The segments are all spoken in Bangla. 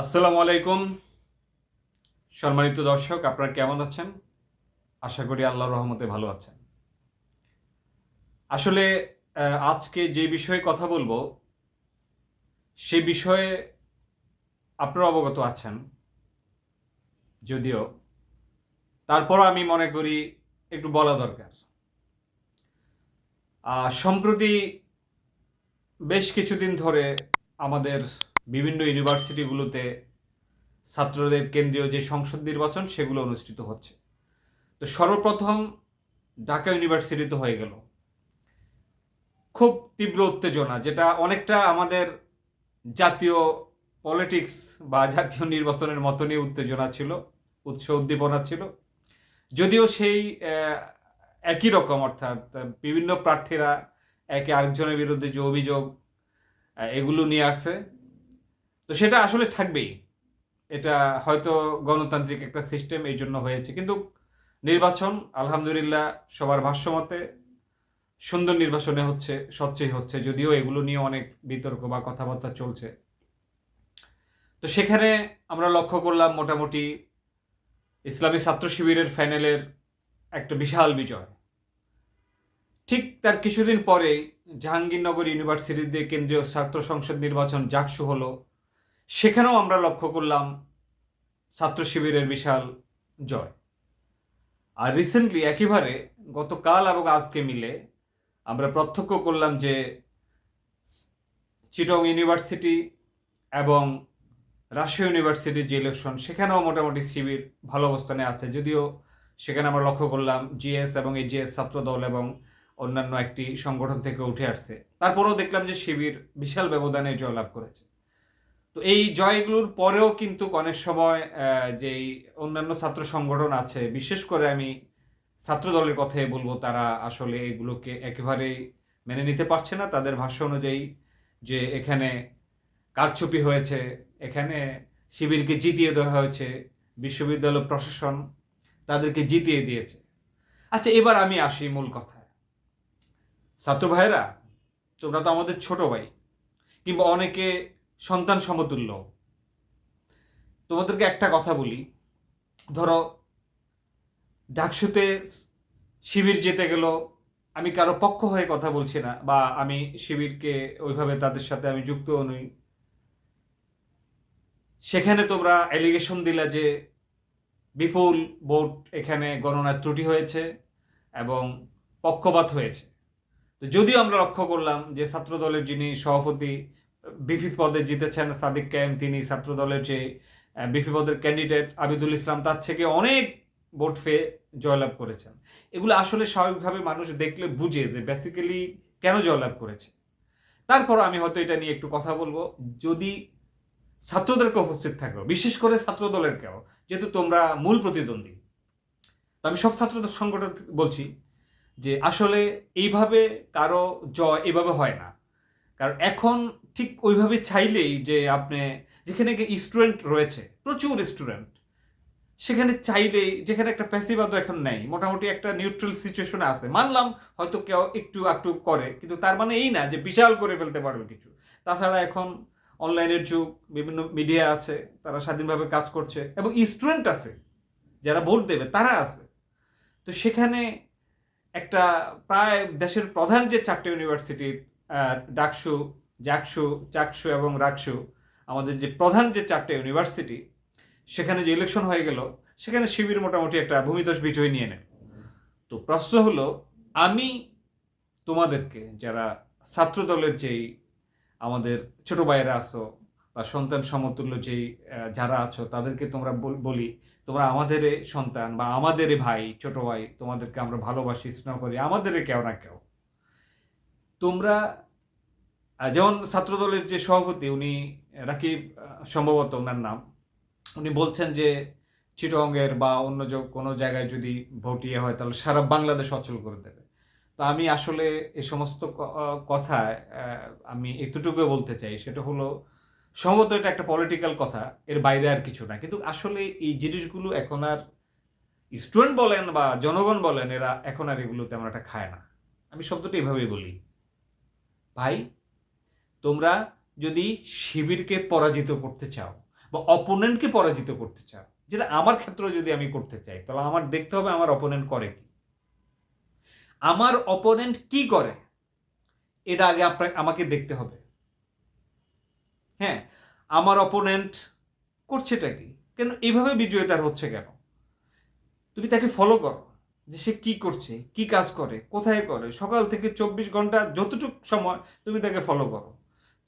আসসালামু আলাইকুম। সম্মানিত দর্শক, আপনারা কেমন আছেন? আশা করি আল্লাহর রহমতে ভালো আছেন। আসলে আজকে যে বিষয়ে কথা বলব, সে বিষয়ে আপনারা অবগত আছেন, যদিও। তারপর আমি মনে করি একটু বলা দরকার। সম্প্রতি বেশ কিছুদিন ধরে আমাদের বিভিন্ন ইউনিভার্সিটিগুলোতে ছাত্রদের কেন্দ্রীয় যে সংসদ নির্বাচন, সেগুলো অনুষ্ঠিত হচ্ছে। তো সর্বপ্রথম ঢাকা ইউনিভার্সিটিতে হয়ে গেল। খুব তীব্র উত্তেজনা, যেটা অনেকটা আমাদের জাতীয় পলিটিক্স বা জাতীয় নির্বাচনের মতনই উত্তেজনা ছিল উৎস উদ্দীপনা ছিল। যদিও সেই একই রকম, অর্থাৎ বিভিন্ন প্রার্থীরা একে আরেকজনের বিরুদ্ধে যে অভিযোগ এগুলো নিয়ে আসছে তো সেটা আসলে থাকবেই। এটা হয়তো গণতান্ত্রিক একটা সিস্টেম এই জন্য হয়েছে। কিন্তু নির্বাচন, আলহামদুলিল্লাহ, সবার ভাষ্যমতে সুন্দর নির্বাচনে হচ্ছে, স্বচ্ছই হচ্ছে। যদিও এগুলো নিয়ে অনেক বিতর্ক বা কথাবার্তা চলছে। তো সেখানে আমরা লক্ষ্য করলাম মোটামুটি ইসলামী ছাত্র শিবিরের ফাইনালের একটা বিশাল বিজয়। ঠিক তার কিছুদিন পরেই জাহাঙ্গীরনগর ইউনিভার্সিটিতে কেন্দ্রীয় ছাত্র সংসদ নির্বাচন জাকসু হলো। সেখানেও আমরা লক্ষ্য করলাম ছাত্র শিবিরের বিশাল জয়। আর রিসেন্টলি একেবারে গতকাল এবং আজকে মিলে আমরা প্রত্যক্ষ করলাম যে চিটং ইউনিভার্সিটি এবং রাজশাহী ইউনিভার্সিটির যে ইলেকশন সেখানেও মোটামুটি শিবির ভালো অবস্থানে আছে। যদিও সেখানে আমরা লক্ষ্য করলাম জিএস এবং এই জিএস ছাত্র দল এবং অন্যান্য একটি সংগঠন থেকে উঠে আসছে। তারপরেও দেখলাম যে শিবির বিশাল ব্যবধানে জয়লাভ করেছে। তো এই জয়গুলোর পরেও কিন্তু অনেক সময় যেই অন্যান্য ছাত্র সংগঠন আছে, বিশেষ করে আমি ছাত্র দলের কথাই বলব, তারা আসলে এগুলোকে একেবারেই মেনে নিতে পারছে না। তাদের ভাষ্য অনুযায়ী যে এখানে কারচুপি হয়েছে, এখানে শিবিরকে জিতিয়ে দেওয়া হয়েছে, বিশ্ববিদ্যালয় প্রশাসন তাদেরকে জিতিয়ে দিয়েছে। আচ্ছা এবার আমি আসি মূল কথায়। ছাত্র ভাইয়েরা, তোমরা তো আমাদের ছোট ভাই, কিংবা অনেকে সন্তান সমতুল্য। তোমাদেরকে একটা কথা বলি। ধরো, ডাকসুতে শিবির যেতে গেল, আমি কারও পক্ষ হয়ে কথা বলছি না, বা আমি শিবিরকে ওইভাবে তাদের সাথে আমি যুক্ত নই। সেখানে তোমরা অ্যালিগেশন দিলা যে বিপুল ভোট এখানে গণনার ত্রুটি হয়েছে এবং পক্ষপাত হয়েছে। তো যদিও আমরা লক্ষ্য করলাম যে ছাত্র দলের যিনি সভাপতি বিপি পদে জিতেছেন সাদিক কায়েম, তিনি ছাত্র দলের যে বিপি পদের ক্যান্ডিডেট আবিদুল ইসলাম, তার থেকে অনেক ভোট পেয়ে জয়লাভ করেছেন। এগুলো আসলে স্বাভাবিকভাবে মানুষ দেখলে বুঝে যে বেসিক্যালি কেন জয়লাভ করেছে। তারপর আমি হয়তো এটা নিয়ে একটু কথা বলব। যদি ছাত্রদেরকে উপস্থিত থাকো, বিশেষ করে ছাত্র দলেরকেও যেহেতু তোমরা মূল প্রতিদ্বন্দ্বী, তো আমি সব ছাত্রদের সংগঠন বলছি যে আসলে এইভাবে কারও জয় এভাবে হয় না। কারণ এখন ঠিক ওইভাবে চাইলেই যে আপনি, যেখানে স্টুডেন্ট রয়েছে, প্রচুর স্টুডেন্ট সেখানে চাইলেই, যেখানে একটা প্যাসিবাদও এখন নেই, মোটামুটি একটা নিউট্রাল সিচুয়েশনে আছে। মানলাম হয়তো কেউ একটু একটু করে, কিন্তু তার মানে এই না যে বিশাল করে ফেলতে পারবে কিছু। তাছাড়া এখন অনলাইনের যুগ, বিভিন্ন মিডিয়া আছে, তারা স্বাধীনভাবে কাজ করছে, এবং স্টুডেন্ট আছে, যারা ভোট দেবে, তারা আছে। তো সেখানে একটা প্রায় দেশের প্রধান যে চারটে ইউনিভার্সিটি ডাকসু জাকসু চাকসু এবং রাকসু আমাদের যে প্রধান যে চারটে ইউনিভার্সিটি সেখানে যে ইলেকশন হয়ে গেল, সেখানে শিবির মোটামুটি একটা ভূমিদোষ বিজয় নিয়ে নেয়। তো প্রশ্ন হলো, আমি তোমাদেরকে যারা ছাত্র দলের যেই আমাদের ছোট ভাইয়েরা আছো বা সন্তান সমতুল্য যেই যারা আছো, তাদেরকে তোমরা বল- তোমরা আমাদের সন্তান বা আমাদের ভাই, ছোট ভাই, তোমাদেরকে আমরা ভালোবাসি, স্নেহ করি, আমাদের কেউ না কেউ। তোমরা যেমন ছাত্রদলের যে সভাপতি, উনি রাকিব সম্ভবত ওনার নাম, উনি বলছেন যে চিটংয়ের বা অন্য কোনো জায়গায় যদি ভোট ইয়ে হয়, তাহলে সারা বাংলাদেশ অচল করে দেবে। তো আমি আসলে এ সমস্ত কথায় আমি এতটুকু বলতে চাই, সেটা হলো সম্ভবত এটা একটা পলিটিক্যাল কথা, এর বাইরে আর কিছু না। কিন্তু আসলে এই জিনিসগুলো এখন আর স্টুডেন্ট বলেন বা জনগণ বলেন, এরা এখন আর এগুলো তেমন একটা খায় না। আমি শব্দটা এভাবেই বলি। ভাই তোমরা যদি শিবিরকে পরাজিত করতে চাও বা অপোনেন্টকে পরাজিত করতে চাও, যেটা আমার ক্ষেত্রে যদি আমি করতে চাই, তাহলে আমার দেখতে হবে আমার অপোনেন্ট করে কি। আমার অপোনেন্ট কি করে, এটা আগে আপনার আমাকে দেখতে হবে। হ্যাঁ আমার অপোনেন্ট করছেটা কি? কেন এইভাবে বিজয়িতার হচ্ছে কেন? তুমি তাকে ফলো করো, যে সে কি করছে, কি কাজ করে, কোথায় করে, সকাল থেকে চব্বিশ ঘণ্টা যতটুকু সময় তুমি তাকে ফলো করো।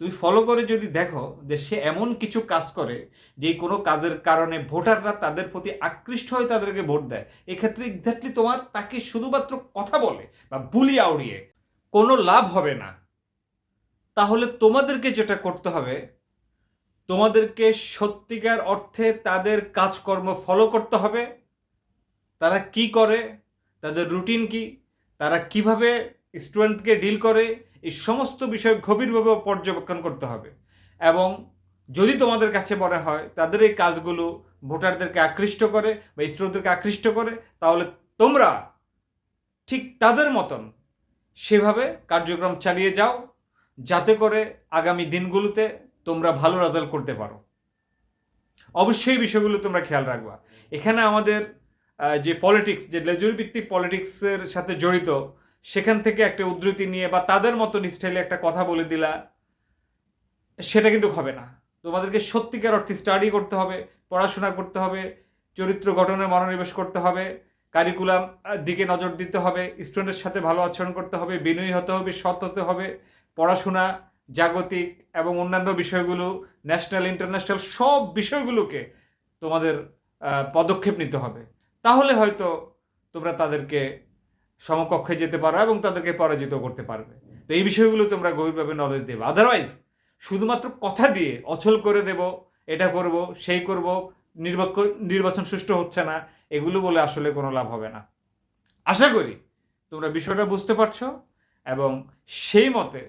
তুমি ফলো করে যদি দেখো যে সে এমন কিছু কাজ করে, যে কোনো কাজের কারণে ভোটাররা তাদের প্রতি আকৃষ্ট হয়ে তাদেরকে ভোট দেয়, এক্ষেত্রে এক্স্যাক্টলি তোমার তাকে শুধুমাত্র কথা বলে বা বুলি আউড়িয়ে কোনো লাভ হবে না। তাহলে তোমাদেরকে যেটা করতে হবে, তোমাদেরকে সত্যিকার অর্থে তাদের কাজকর্ম ফলো করতে হবে। তারা কি করে, তাদের রুটিন কি, তারা কীভাবে স্টুডেন্টকে ডিল করে এই সমস্ত বিষয় গভীরভাবে পর্যবেক্ষণ করতে হবে। এবং যদি তোমাদের কাছে মনে হয়, তাদের এই কাজগুলো ভোটারদেরকে আকৃষ্ট করে বা স্টুডেন্টদেরকে আকৃষ্ট করে, তাহলে তোমরা ঠিক তাদের মতন সেভাবে কার্যক্রম চালিয়ে যাও, যাতে করে আগামী দিনগুলোতে তোমরা ভালো রেজাল্ট করতে পারো। অবশ্যই বিষয়গুলো তোমরা খেয়াল রাখবা। এখানে আমাদের যে পলিটিক্স যে লেজুর ভিত্তিক পলিটিক্সের সাথে জড়িত সেখান থেকে একটা উদ্ধৃতি নিয়ে বা তাদের মতন স্টাইলে একটা কথা বলে দিলা, সেটা কিন্তু হবে না। তোমাদেরকে সত্যিকার অর্থে স্টাডি করতে হবে, পড়াশোনা করতে হবে, চরিত্র গঠনে মনোনিবেশ করতে হবে কারিকুলাম দিকে নজর দিতে হবে স্টুডেন্টের সাথে ভালো আচরণ করতে হবে, বিনয়ী হতে হবে, সৎ হতে হবে, পড়াশোনা, জাগতিক এবং অন্যান্য বিষয়গুলো ন্যাশনাল ইন্টারন্যাশনাল সব বিষয়গুলোকে তোমাদের পদক্ষেপ নিতে হবে। তাহলে হয়তো তোমরা তাদেরকে সমকক্ষে যেতে পারো এবং তাদেরকে পরাজিত করতে পারবে। তো এই বিষয়গুলো তোমরা গভীরভাবে নলেজ দেবে। আদারওয়াইজ শুধুমাত্র কথা দিয়ে অচল করে দেব, এটা করব, সেই করব নির্বাচন নির্বাচন সুষ্ঠু হচ্ছে না, এগুলো বলে আসলে কোনো লাভ হবে না। আশা করি তোমরা বিষয়টা বুঝতে পারছ এবং সেই মতে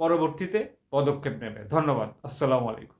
পরবর্তীতে পদক্ষেপ নেবে। ধন্যবাদ। আসসালামু আলাইকুম।